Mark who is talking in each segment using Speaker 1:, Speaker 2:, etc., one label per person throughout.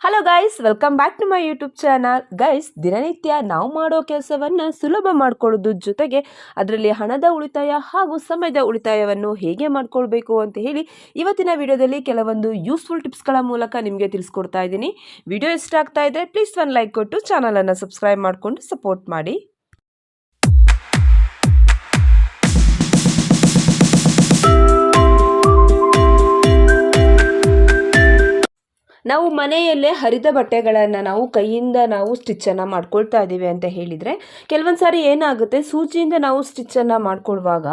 Speaker 1: Hello guys welcome back to my YouTube channel guys ದಿನನಿತ್ಯ ನಾವು ಮಾಡೋ ಕೆಲಸವನ್ನು ಸುಲಭ ಮಾಡ್ಕೊಳ್ಳೋದು ಜೊತೆಗೆ ಅದರಲ್ಲಿ ಹಣದ ಉಳಿತಾಯ ಹಾಗೂ ಸಮಯದ ಉಳಿತಾಯವನ್ನು ಹೇಗೆ ಮಾಡ್ಕೊಳ್ಬೇಕು ಅಂತ ಹೇಳಿ ಇವತ್ತಿನ ವಿಡಿಯೋದಲ್ಲಿ ಕೆಲವೊಂದು ಯೂಸ್ಫುಲ್ ಟಿಪ್ಸ್ಗಳ ಮೂಲಕ ನಿಮಗೆ ತಿಳಿಸ್ಕೊಡ್ತಾ ಇದ್ದೀನಿ. ವಿಡಿಯೋ ಇಷ್ಟ ಆಗ್ತಾ ಇದ್ದರೆ ಪ್ಲೀಸ್ ಒಂದು ಲೈಕ್ ಕೊಟ್ಟು ಚಾನಲನ್ನು ಸಬ್ಸ್ಕ್ರೈಬ್ ಮಾಡಿಕೊಂಡು ಸಪೋರ್ಟ್ ಮಾಡಿ. ನಾವು ಮನೆಯಲ್ಲೇ ಹರಿದ ಬಟ್ಟೆಗಳನ್ನು ನಾವು ಕೈಯಿಂದ ನಾವು ಸ್ಟಿಚ್ಚನ್ನು ಮಾಡ್ಕೊಳ್ತಾ ಇದ್ದೀವಿ ಅಂತ ಹೇಳಿದರೆ, ಕೆಲವೊಂದು ಸಾರಿ ಏನಾಗುತ್ತೆ, ಸೂಜಿಯಿಂದ ನಾವು ಸ್ಟಿಚ್ಚನ್ನು ಮಾಡ್ಕೊಳ್ಳುವಾಗ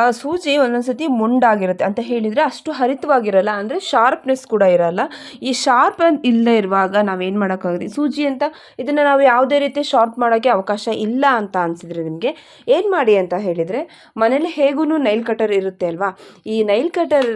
Speaker 1: ಆ ಸೂಜಿ ಒಂದೊಂದು ಸತಿ ಮುಂಡಾಗಿರುತ್ತೆ ಅಂತ ಹೇಳಿದರೆ ಅಷ್ಟು ಹರಿತವಾಗಿರಲ್ಲ, ಅಂದರೆ ಶಾರ್ಪ್ನೆಸ್ ಕೂಡ ಇರಲ್ಲ. ಈ ಶಾರ್ಪ್ ಇಲ್ಲದೆ ಇರುವಾಗ ನಾವೇನು ಮಾಡೋಕ್ಕಾಗುತ್ತೆ ಸೂಜಿ ಅಂತ ಇದನ್ನು ನಾವು ಯಾವುದೇ ರೀತಿ ಶಾರ್ಪ್ ಮಾಡೋಕ್ಕೆ ಅವಕಾಶ ಇಲ್ಲ ಅಂತ ಅನಿಸಿದ್ರೆ ನಿಮಗೆ ಏನು ಮಾಡಿ ಅಂತ ಹೇಳಿದರೆ, ಮನೇಲಿ ಹೇಗೂ ನೈಲ್ ಕಟರ್ ಇರುತ್ತೆ ಅಲ್ವಾ? ಈ ನೈಲ್ ಕಟರ್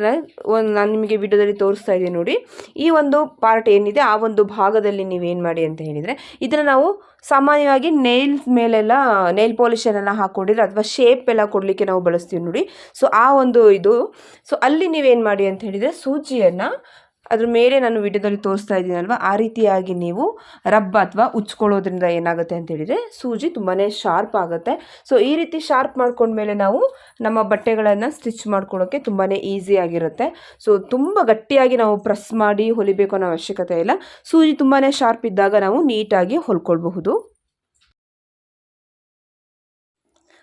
Speaker 1: ಒಂದು ನಾನು ನಿಮಗೆ ವಿಡಿಯೋದಲ್ಲಿ ತೋರಿಸ್ತಾ ಇದ್ದೀನಿ ನೋಡಿ. ಈ ಒಂದು ಪಾರ್ಟ್ ಏನಿದೆ, ಆ ಒಂದು ಭಾಗದಲ್ಲಿ ನೀವೇನು ಮಾಡಿ ಅಂತ ಹೇಳಿದರೆ, ಇದನ್ನು ನಾವು ಸಾಮಾನ್ಯವಾಗಿ ನೇಲ್ಸ್ ಮೇಲೆಲ್ಲ ನೈಲ್ ಪಾಲಿಷನ್ನೆಲ್ಲ ಹಾಕ್ಕೊಂಡಿದ್ರೆ ಅಥವಾ ಶೇಪ್ ಎಲ್ಲ ಕೊಡಲಿಕ್ಕೆ ನಾವು ಬಳಸ್ತೀವಿ ನೋಡಿ. ಸೊ ಆ ಒಂದು ಇದು. ಸೊ ಅಲ್ಲಿ ನೀವೇನು ಮಾಡಿ ಅಂತ ಹೇಳಿದರೆ, ಸೂಜಿಯನ್ನು ಅದ್ರ ಮೇಲೆ ನಾನು ವಿಡಿಯೋದಲ್ಲಿ ತೋರಿಸ್ತಾ ಇದ್ದೀನಲ್ವ? ಆ ರೀತಿಯಾಗಿ ನೀವು ರಬ್ ಅಥವಾ ಉಚ್ಕೊಳ್ಳೋದ್ರಿಂದ ಏನಾಗುತ್ತೆ ಅಂತ ಹೇಳಿದರೆ ಸೂಜಿ ತುಂಬಾ ಶಾರ್ಪ್ ಆಗುತ್ತೆ. ಸೊ ಈ ರೀತಿ ಶಾರ್ಪ್ ಮಾಡ್ಕೊಂಡ್ಮೇಲೆ ನಾವು ನಮ್ಮ ಬಟ್ಟೆಗಳನ್ನು ಸ್ಟಿಚ್ ಮಾಡ್ಕೊಳ್ಳೋಕ್ಕೆ ತುಂಬಾ ಈಸಿ ಆಗಿರುತ್ತೆ. ಸೊ ತುಂಬ ಗಟ್ಟಿಯಾಗಿ ನಾವು ಪ್ರೆಸ್ ಮಾಡಿ ಹೊಲಿಬೇಕು ಅನ್ನೋ ಅವಶ್ಯಕತೆ ಇಲ್ಲ. ಸೂಜಿ ತುಂಬಾ ಶಾರ್ಪ್ ಇದ್ದಾಗ ನಾವು ನೀಟಾಗಿ ಹೊಲ್ಕೊಳ್ಬಹುದು.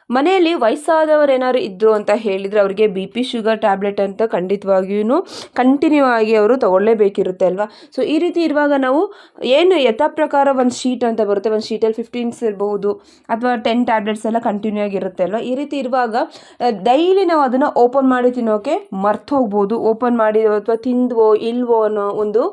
Speaker 1: ಮನೆಯಲ್ಲಿ ವಯಸ್ಸಾದವರೇನಾದ್ರು ಇದ್ದರು ಅಂತ ಹೇಳಿದರೆ ಅವರಿಗೆ ಬಿ ಪಿ ಶುಗರ್ ಟ್ಯಾಬ್ಲೆಟ್ ಅಂತ ಖಂಡಿತವಾಗಿಯೂ ಕಂಟಿನ್ಯೂ ಆಗಿ ಅವರು ತೊಗೊಳ್ಳೇಬೇಕಿರುತ್ತೆ ಅಲ್ವಾ? ಸೊ ಈ ರೀತಿ ಇರುವಾಗ ನಾವು ಏನು ಯಥಾ ಪ್ರಕಾರ ಒಂದು ಶೀಟ್ ಅಂತ ಬರುತ್ತೆ, ಒಂದು ಶೀಟಲ್ಲಿ ಫಿಫ್ಟೀನ್ಸ್ ಇರಬಹುದು ಅಥವಾ ಟೆನ್ ಟ್ಯಾಬ್ಲೆಟ್ಸ್ ಎಲ್ಲ ಕಂಟಿನ್ಯೂ ಆಗಿರುತ್ತೆ ಅಲ್ವಾ? ಈ ರೀತಿ ಇರುವಾಗ ಡೈಲಿ ನಾವು ಅದನ್ನು ಓಪನ್ ಮಾಡಿ ತಿನ್ನೋಕೆ ಮರ್ತು ಹೋಗ್ಬೋದು. ಓಪನ್ ಮಾಡಿ ಅಥವಾ ತಿಂದ್ವೋ, ಇಲ್ವೋ ಅನ್ನೋ ಒಂದು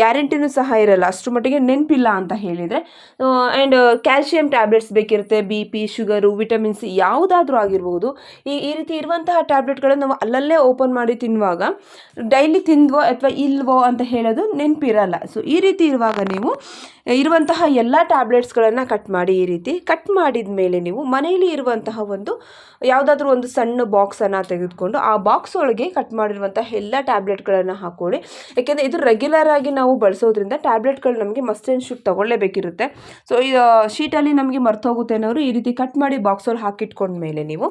Speaker 1: ಗ್ಯಾರಂಟಿನೂ ಸಹ ಇರಲ್ಲ. ಅಷ್ಟರ ಮಟ್ಟಿಗೆ ನೆನಪಿಲ್ಲ ಅಂತ ಹೇಳಿದರೆ ಆ್ಯಂಡ್ ಕ್ಯಾಲ್ಶಿಯಂ ಟ್ಯಾಬ್ಲೆಟ್ಸ್ ಬೇಕಿರುತ್ತೆ, ಬಿ ಪಿ, ಶುಗರು ವಿಟಮಿನ್ಸ್ ಯಾವುದಾದ್ರೂ ಆಗಿರ್ಬೋದು, ಈ ಈ ರೀತಿ ಇರುವಂತಹ ಟ್ಯಾಬ್ಲೆಟ್ಗಳನ್ನು ನಾವು ಅಲ್ಲಲ್ಲೇ ಓಪನ್ ಮಾಡಿ ತಿನ್ನುವಾಗ ಡೈಲಿ ತಿಂದ್ವೋ ಅಥವಾ ಇಲ್ವೋ ಅಂತ ಹೇಳೋದು ನೆನಪಿರಲ್ಲ. ಸೊ ಈ ರೀತಿ ಇರುವಾಗ ನೀವು ಇರುವಂತಹ ಎಲ್ಲ ಟ್ಯಾಬ್ಲೆಟ್ಸ್ಗಳನ್ನು ಕಟ್ ಮಾಡಿ, ಈ ರೀತಿ ಕಟ್ ಮಾಡಿದ ಮೇಲೆ ನೀವು ಮನೆಯಲ್ಲಿ ಇರುವಂತಹ ಒಂದು ಯಾವುದಾದ್ರೂ ಒಂದು ಸಣ್ಣ ಬಾಕ್ಸನ್ನು ತೆಗೆದುಕೊಂಡು ಆ ಬಾಕ್ಸ್ ಒಳಗೆ ಕಟ್ ಮಾಡಿರುವಂತಹ ಎಲ್ಲ ಟ್ಯಾಬ್ಲೆಟ್ಗಳನ್ನು ಹಾಕೊಳ್ಳಿ. ಯಾಕೆಂದರೆ ಇದು ರೆಗ್ಯುಲರ್ ಆಗಿ ನಾವು ಬಳಸೋದ್ರಿಂದ ಟ್ಯಾಬ್ಲೆಟ್ಗಳು ನಮಗೆ ಮಸ್ಟ್ ಆ್ಯಂಡ್ ಶುಡ್ ತೊಗೊಳ್ಳೇಬೇಕಿರುತ್ತೆ. ಸೊ ಈ ಶೀಟಲ್ಲಿ ನಮಗೆ ಮರ್ತೋಗುತ್ತೆ ಅನ್ನೋರು ಈ ರೀತಿ ಕಟ್ ಮಾಡಿ ಬಾಕ್ಸಲ್ಲಿ ಹಾಕಿಟ್ಕೊಂಡ್ಮೇಲೆ ನೀವು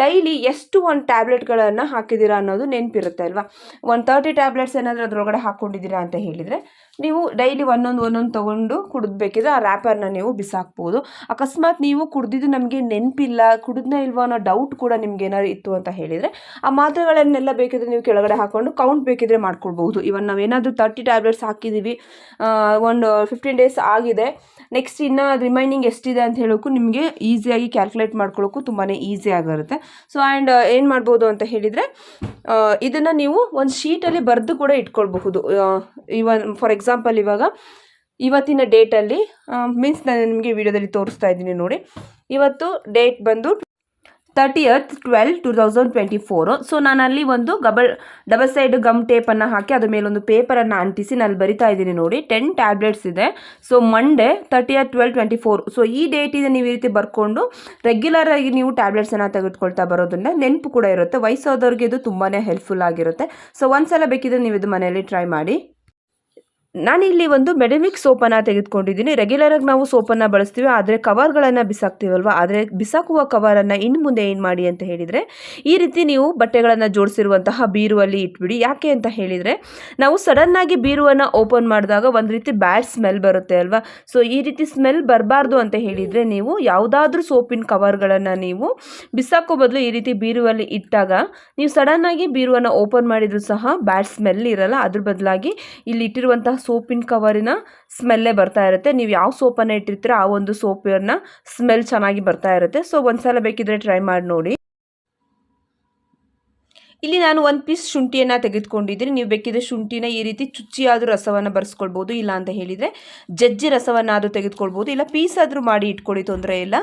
Speaker 1: ಡೈಲಿ ಎಷ್ಟು ಒಂದು ಟ್ಯಾಬ್ಲೆಟ್ಗಳನ್ನು ಹಾಕಿದ್ದೀರಾ ಅನ್ನೋದು ನೆನಪಿರುತ್ತೆ ಅಲ್ವಾ? ಒಂದು ತರ್ಟಿ ಟ್ಯಾಬ್ಲೆಟ್ಸ್ ಏನಾದರೂ ಅದರೊಳಗಡೆ ಹಾಕ್ಕೊಂಡಿದ್ದೀರಾ ಅಂತ ಹೇಳಿದರೆ ನೀವು ಡೈಲಿ ಒಂದೊಂದು ಒಂದೊಂದು ತೊಗೊಂಡು ಕುಡಿದ್ಬೇಕಿದ್ರೆ ಆ ರ್ಯಾಪರ್ನ ನೀವು ಬಿಸಾಕ್ಬೋದು. ಅಕಸ್ಮಾತ್ ನೀವು ಕುಡ್ದಿದ್ದು ನಮಗೆ ನೆನಪಿಲ್ಲ, ಕುಡಿದ್ನ ಇಲ್ವೋ ಅನ್ನೋ ಡೌಟ್ ಕೂಡ ನಿಮ್ಗೆ ಏನಾದ್ರು ಇತ್ತು ಅಂತ ಹೇಳಿದರೆ ಆ ಮಾತ್ರೆಗಳನ್ನೆಲ್ಲ ಬೇಕಿದ್ರೆ ನೀವು ಕೆಳಗಡೆ ಹಾಕ್ಕೊಂಡು ಕೌಂಟ್ ಬೇಕಿದ್ರೆ ಮಾಡ್ಕೊಳ್ಬಹುದು. ಇವನ್ ನಾವೇನಾದರೂ ತರ್ಟಿ ಟ್ಯಾಬ್ಲೆಟ್ಸ್ ಹಾಕಿದ್ದೀವಿ ಒಂದು ಫಿಫ್ಟೀನ್ ಡೇಸ್ ಆಗಿದೆ ನೆಕ್ಸ್ಟ್ ಇನ್ನು ರಿಮೈನಿಂಗ್ ಎಷ್ಟಿದೆ ಅಂತ ಹೇಳೋಕ್ಕೂ ನಿಮಗೆ ಈಸಿಯಾಗಿ ಕ್ಯಾಲ್ಕುಲೇಟ್ ಮಾಡ್ಕೊಳ್ಳೋಕ್ಕೂ ತುಂಬಾ ಈಸಿ ಆಗಿರುತ್ತೆ. ಸೊ ಆ್ಯಂಡ್ ಏನು ಮಾಡ್ಬೋದು ಅಂತ ಹೇಳಿದರೆ ಇದನ್ನು ನೀವು ಒಂದು ಶೀಟಲ್ಲಿ ಬರೆದು ಕೂಡ ಇಟ್ಕೊಳ್ಬಹುದು. ಇವನ್ ಫಾರ್ ಎಕ್ಸಾಂಪಲ್ ಇವಾಗ ಇವತ್ತಿನ ಡೇಟಲ್ಲಿ ಮೀನ್ಸ್ ನಾನು ನಿಮಗೆ ವಿಡಿಯೋದಲ್ಲಿ ತೋರಿಸ್ತಾ ಇದ್ದೀನಿ ನೋಡಿ. ಇವತ್ತು ಡೇಟ್ ಬಂದು thirtieth twelve two thousand twenty four so ನಾನು ಅಲ್ಲಿ ಒಂದು ಗಬಲ್ ಡಬಲ್ ಸೈಡ್ ಗಮ್ ಟೇಪನ್ನು ಹಾಕಿ ಅದ್ರ ಮೇಲೊಂದು ಪೇಪರನ್ನು ಅಂಟಿಸಿ ನಾನು ಬರಿತಾ ಇದ್ದೀನಿ ನೋಡಿ. ಟೆನ್ ಟ್ಯಾಬ್ಲೆಟ್ಸ್ ಇದೆ. So Monday thirtieth twelve twenty four so ಈ ಡೇಟಿದೆ ನೀವು ಈ ರೀತಿ ಬರ್ಕೊಂಡು ರೆಗ್ಯುಲರ್ ಆಗಿ ನೀವು ಟ್ಯಾಬ್ಲೆಟ್ಸನ್ನು ತೆಗೆದುಕೊಳ್ತಾ ಬರೋದ್ರಿಂದ ನೆನಪು ಕೂಡ ಇರುತ್ತೆ. ವಯಸ್ಸಾದವ್ರಿಗೆ ಇದು ತುಂಬಾ ಹೆಲ್ಪ್ಫುಲ್ ಆಗಿರುತ್ತೆ. ಸೊ ಒಂದ್ಸಲ ಬೇಕಿದ್ರೆ ನೀವು ಇದು ಮನೆಯಲ್ಲಿ ಟ್ರೈ ಮಾಡಿ. ನಾನಿಲ್ಲಿ ಒಂದು ಮೆಡಮಿಕ್ ಸೋಪನ್ನು ತೆಗೆದುಕೊಂಡಿದ್ದೀನಿ. ರೆಗ್ಯುಲರಾಗಿ ನಾವು ಸೋಪನ್ನು ಬಳಸ್ತೀವಿ, ಆದರೆ ಕವರ್ಗಳನ್ನು ಬಿಸಾಕ್ತೀವಲ್ವ? ಆದರೆ ಬಿಸಾಕುವ ಕವರನ್ನು ಇನ್ನು ಮುಂದೆ ಏನು ಮಾಡಿ ಅಂತ ಹೇಳಿದರೆ, ಈ ರೀತಿ ನೀವು ಬಟ್ಟೆಗಳನ್ನು ಜೋಡಿಸಿರುವಂತಹ ಬೀರುವಲ್ಲಿ ಇಟ್ಬಿಡಿ. ಯಾಕೆ ಅಂತ ಹೇಳಿದರೆ, ನಾವು ಸಡನ್ನಾಗಿ ಬೀರುವನ್ನು ಓಪನ್ ಮಾಡಿದಾಗ ಒಂದು ರೀತಿ ಬ್ಯಾಡ್ ಸ್ಮೆಲ್ ಬರುತ್ತೆ ಅಲ್ವಾ? ಸೊ ಈ ರೀತಿ ಸ್ಮೆಲ್ ಬರಬಾರ್ದು ಅಂತ ಹೇಳಿದರೆ, ನೀವು ಯಾವುದಾದ್ರೂ ಸೋಪಿನ ಕವರ್ಗಳನ್ನು ನೀವು ಬಿಸಾಕೋ ಬದಲು ಈ ರೀತಿ ಬೀರುವಲ್ಲಿ ಇಟ್ಟಾಗ, ನೀವು ಸಡನ್ನಾಗಿ ಬೀರುವನ್ನು ಓಪನ್ ಮಾಡಿದರೂ ಸಹ ಬ್ಯಾಡ್ ಸ್ಮೆಲ್ ಇರಲ್ಲ. ಅದ್ರ ಬದಲಾಗಿ ಇಲ್ಲಿ ಇಟ್ಟಿರುವಂತಹ ಸೋಪಿನ ಕವರಿನ ಸ್ಮೆಲ್ಲೇ ಬರ್ತಾ ಇರುತ್ತೆ. ನೀವು ಯಾವ ಸೋಪನ್ನು ಇಟ್ಟಿರ್ತೀರ ಆ ಒಂದು ಸೋಪನ್ನ ಸ್ಮೆಲ್ ಚೆನ್ನಾಗಿ ಬರ್ತಾ ಇರುತ್ತೆ. ಸೊ, ಒಂದ್ಸಲ ಬೇಕಿದ್ರೆ ಟ್ರೈ ಮಾಡಿ ನೋಡಿ. ಇಲ್ಲಿ ನಾನು ಒಂದು ಪೀಸ್ ಶುಂಠಿಯನ್ನು ತೆಗೆದುಕೊಂಡಿದ್ದೀನಿ. ನೀವು ಬೇಕಿದ್ರೆ ಶುಂಠಿನ ಈ ರೀತಿ ಚುಚ್ಚಿಯಾದರೂ ರಸವನ್ನು ಬರೆಸ್ಕೊಳ್ಬೋದು, ಇಲ್ಲ ಅಂತ ಹೇಳಿದರೆ ಜಜ್ಜಿ ರಸವನ್ನಾದರೂ ತೆಗೆದುಕೊಳ್ಬೋದು, ಇಲ್ಲ ಪೀಸ್ ಆದರೂ ಮಾಡಿ ಇಟ್ಕೊಳ್ಳಿ, ತೊಂದರೆ ಇಲ್ಲ.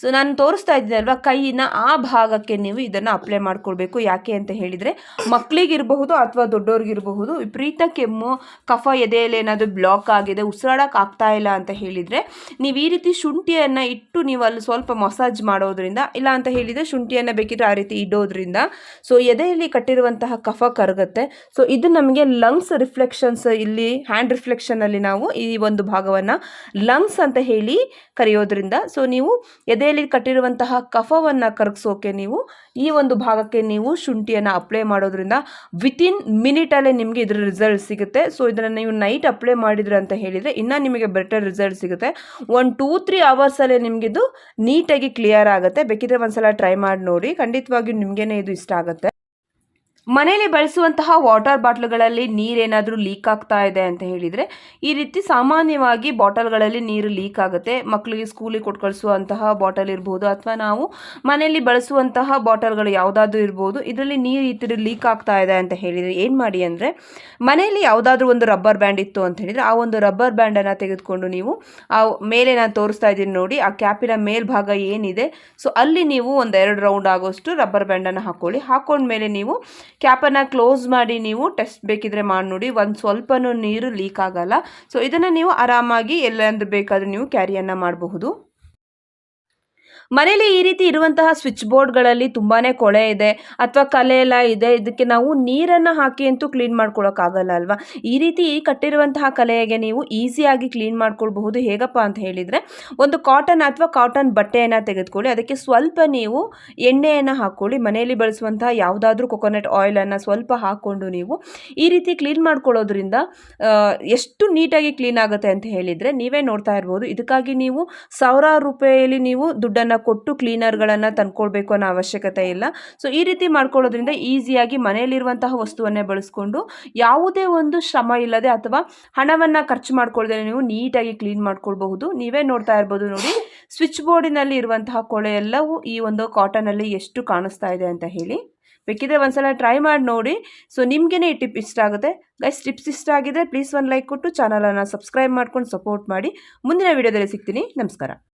Speaker 1: ಸೊ ನಾನು ತೋರಿಸ್ತಾ ಇದ್ದೀನಲ್ವ ಕೈಯಿನ ಆ ಭಾಗಕ್ಕೆ ನೀವು ಇದನ್ನು ಅಪ್ಲೈ ಮಾಡ್ಕೊಳ್ಬೇಕು. ಯಾಕೆ ಅಂತ ಹೇಳಿದರೆ ಮಕ್ಕಳಿಗಿರಬಹುದು ಅಥವಾ ದೊಡ್ಡವ್ರಿಗಿರಬಹುದು ವಿಪರೀತ ಕೆಮ್ಮು, ಕಫ ಎದೆಯಲ್ಲಿ ಏನಾದರೂ ಬ್ಲಾಕ್ ಆಗಿದೆ, ಉಸಿರಾಡೋಕೆ ಆಗ್ತಾ ಇಲ್ಲ ಅಂತ ಹೇಳಿದರೆ, ನೀವು ಈ ರೀತಿ ಶುಂಠಿಯನ್ನು ಇಟ್ಟು ನೀವು ಅಲ್ಲಿ ಸ್ವಲ್ಪ ಮಸಾಜ್ ಮಾಡೋದ್ರಿಂದ, ಇಲ್ಲ ಅಂತ ಹೇಳಿದರೆ ಶುಂಠಿಯನ್ನು ಬೇಕಿದ್ರೆ ಆ ರೀತಿ ಇಡೋದ್ರಿಂದ ಸೊ ಎದೆಯಲ್ಲಿ ಮನೆಯಲ್ಲಿ ಕಟ್ಟಿರುವಂತಹ ಕಫ ಕರಗುತ್ತೆ. ಸೊ ಇದು ನಮಗೆ ಲಂಗ್ಸ್ ರಿಫ್ಲೆಕ್ಷನ್ಸ್ ಇಲ್ಲಿ ಹ್ಯಾಂಡ್ ರಿಫ್ಲೆಕ್ಷನಲ್ಲಿ ನಾವು ಈ ಒಂದು ಭಾಗವನ್ನು ಲಂಗ್ಸ್ ಅಂತ ಹೇಳಿ ಕರೆಯೋದ್ರಿಂದ ಸೊ ನೀವು ಎದೆಯಲ್ಲಿ ಕಟ್ಟಿರುವಂತಹ ಕಫವನ್ನು ಕರಗಿಸೋಕೆ ನೀವು ಈ ಒಂದು ಭಾಗಕ್ಕೆ ನೀವು ಶುಂಠಿಯನ್ನು ಅಪ್ಲೈ ಮಾಡೋದ್ರಿಂದ ವಿತಿನ್ ಮಿನಿಟಲ್ಲೇ ನಿಮಗೆ ಇದರ ರಿಸಲ್ಟ್ ಸಿಗುತ್ತೆ. ಸೊ ಇದನ್ನು ನೀವು ನೈಟ್ ಅಪ್ಲೈ ಮಾಡಿದ್ರೆ ಅಂತ ಹೇಳಿದರೆ ಇನ್ನೂ ನಿಮಗೆ ಬೆಟರ್ ರಿಸಲ್ಟ್ ಸಿಗುತ್ತೆ. ಒನ್ ಟೂ ತ್ರೀ ಅವರ್ಸಲ್ಲೇ ನಿಮಗಿದು ನೀಟಾಗಿ ಕ್ಲಿಯರ್ ಆಗುತ್ತೆ. ಬೇಕಿದ್ರೆ ಒಂದ್ಸಲ ಟ್ರೈ ಮಾಡಿ ನೋಡಿ. ಖಂಡಿತವಾಗಿಯೂ ನಿಮಗೇನೆ ಇದು ಇಷ್ಟ ಆಗುತ್ತೆ. ಮನೆಯಲ್ಲಿ ಬಳಸುವಂತಹ ವಾಟರ್ ಬಾಟ್ಲುಗಳಲ್ಲಿ ನೀರೇನಾದರೂ ಲೀಕ್ ಆಗ್ತಾ ಇದೆ ಅಂತ ಹೇಳಿದರೆ, ಈ ರೀತಿ ಸಾಮಾನ್ಯವಾಗಿ ಬಾಟಲ್ಗಳಲ್ಲಿ ನೀರು ಲೀಕ್ ಆಗುತ್ತೆ. ಮಕ್ಕಳಿಗೆ ಸ್ಕೂಲಿಗೆ ಕೊಟ್ಟು ಕಳಿಸುವಂತಹ ಬಾಟಲ್ ಇರ್ಬೋದು, ಅಥವಾ ನಾವು ಮನೆಯಲ್ಲಿ ಬಳಸುವಂತಹ ಬಾಟಲ್ಗಳು ಯಾವುದಾದ್ರೂ ಇರ್ಬೋದು, ಇದರಲ್ಲಿ ನೀರು ಈ ಥರ ಲೀಕ್ ಆಗ್ತಾ ಇದೆ ಅಂತ ಹೇಳಿದರೆ ಏನು ಮಾಡಿ ಅಂದರೆ, ಮನೆಯಲ್ಲಿ ಯಾವುದಾದ್ರೂ ಒಂದು ರಬ್ಬರ್ ಬ್ಯಾಂಡ್ ಇತ್ತು ಅಂತ ಹೇಳಿದರೆ, ಆ ಒಂದು ರಬ್ಬರ್ ಬ್ಯಾಂಡನ್ನು ತೆಗೆದುಕೊಂಡು ನೀವು ಆ ಮೇಲೆ ನಾನು ತೋರಿಸ್ತಾ ಇದ್ದೀನಿ ನೋಡಿ, ಆ ಕ್ಯಾಪಿನ ಮೇಲ್ಭಾಗ ಏನಿದೆ, ಸೊ ಅಲ್ಲಿ ನೀವು ಒಂದು ಎರಡು ರೌಂಡ್ ಆಗೋಷ್ಟು ರಬ್ಬರ್ ಬ್ಯಾಂಡನ್ನು ಹಾಕ್ಕೊಳ್ಳಿ ಹಾಕೊಂಡ್ಮೇಲೆ ನೀವು ಕ್ಯಾಪನ್ನು ಕ್ಲೋಸ್ ಮಾಡಿ ನೀವು ಟೆಸ್ಟ್ ಬೇಕಿದ್ರೆ ಮಾಡಿ ನೋಡಿ. ಒಂದು ಸ್ವಲ್ಪನೂ ನೀರು ಲೀಕ್ ಆಗಲ್ಲ. ಸೊ ಇದನ್ನು ನೀವು ಆರಾಮಾಗಿ ಎಲ್ಲಂದ್ರೆ ಬೇಕಾದರೂ ನೀವು ಕ್ಯಾರಿಯನ್ನು ಮಾಡಬಹುದು. ಮನೇಲಿ ಈ ರೀತಿ ಇರುವಂತಹ ಸ್ವಿಚ್ ಬೋರ್ಡ್ಗಳಲ್ಲಿ ತುಂಬಾ ಕೊಳೆ ಇದೆ ಅಥವಾ ಕಲೆ ಎಲ್ಲ ಇದೆ, ಇದಕ್ಕೆ ನಾವು ನೀರನ್ನು ಹಾಕಿ ಅಂತೂ ಕ್ಲೀನ್ ಮಾಡ್ಕೊಳಕ್ಕಾಗಲ್ಲ ಅಲ್ವಾ? ಈ ರೀತಿ ಕಟ್ಟಿರುವಂತಹ ಕಲೆಗೆ ನೀವು ಈಸಿಯಾಗಿ ಕ್ಲೀನ್ ಮಾಡ್ಕೊಳ್ಬಹುದು, ಹೇಗಪ್ಪ ಅಂತ ಹೇಳಿದರೆ ಒಂದು ಕಾಟನ್ ಅಥವಾ ಕಾಟನ್ ಬಟ್ಟೆಯನ್ನು ತೆಗೆದುಕೊಳ್ಳಿ, ಅದಕ್ಕೆ ಸ್ವಲ್ಪ ನೀವು ಎಣ್ಣೆಯನ್ನು ಹಾಕ್ಕೊಳ್ಳಿ, ಮನೆಯಲ್ಲಿ ಬಳಸುವಂತಹ ಯಾವುದಾದ್ರೂ ಕೊಕೊನಟ್ ಆಯಿಲನ್ನು ಸ್ವಲ್ಪ ಹಾಕ್ಕೊಂಡು ನೀವು ಈ ರೀತಿ ಕ್ಲೀನ್ ಮಾಡ್ಕೊಳ್ಳೋದ್ರಿಂದ ಎಷ್ಟು ನೀಟಾಗಿ ಕ್ಲೀನ್ ಆಗುತ್ತೆ ಅಂತ ಹೇಳಿದರೆ ನೀವೇ ನೋಡ್ತಾ ಇರ್ಬೋದು. ಇದಕ್ಕಾಗಿ ನೀವು ಸಾವಿರಾರು ರೂಪಾಯಿಯಲ್ಲಿ ನೀವು ದುಡ್ಡನ್ನು ಕೊಟ್ಟು ಕ್ಲೀನರ್ಗಳನ್ನು ತಂದ್ಕೊಳ್ಬೇಕು ಅನ್ನೋ ಅವಶ್ಯಕತೆ ಇಲ್ಲ. ಸೊ ಈ ರೀತಿ ಮಾಡ್ಕೊಳ್ಳೋದ್ರಿಂದ ಈಸಿಯಾಗಿ ಮನೆಯಲ್ಲಿರುವಂತಹ ವಸ್ತುವನ್ನೇ ಬಳಸ್ಕೊಂಡು ಯಾವುದೇ ಒಂದು ಶ್ರಮ ಇಲ್ಲದೆ ಅಥವಾ ಹಣವನ್ನು ಖರ್ಚು ಮಾಡ್ಕೊಳ್ಳದೆ ನೀವು ನೀಟಾಗಿ ಕ್ಲೀನ್ ಮಾಡ್ಕೊಳ್ಬಹುದು. ನೀವೇ ನೋಡ್ತಾ ಇರ್ಬೋದು ನೋಡಿ ಸ್ವಿಚ್ ಬೋರ್ಡಿನಲ್ಲಿ ಇರುವಂತಹ ಕೊಳೆ ಎಲ್ಲವೂ ಈ ಒಂದು ಕಾಟನಲ್ಲಿ ಎಷ್ಟು ಕಾಣಿಸ್ತಾ ಇದೆ ಅಂತ ಹೇಳಿ. ಬೇಕಿದ್ರೆ ಒಂದ್ಸಲ ಟ್ರೈ ಮಾಡಿ ನೋಡಿ. ಸೊ ನಿಮಗೇನೆ ಈ ಟಿಪ್ ಇಷ್ಟ ಆಗುತ್ತೆ. ಗೈಸ್ ಟಿಪ್ಸ್ ಇಷ್ಟ ಆಗಿದೆ ಪ್ಲೀಸ್ ಒಂದು ಲೈಕ್ ಕೊಟ್ಟು ಚಾನಲನ್ನು ಸಬ್ಸ್ಕ್ರೈಬ್ ಮಾಡ್ಕೊಂಡು ಸಪೋರ್ಟ್ ಮಾಡಿ. ಮುಂದಿನ ವಿಡಿಯೋದಲ್ಲಿ ಸಿಗ್ತೀನಿ. ನಮಸ್ಕಾರ.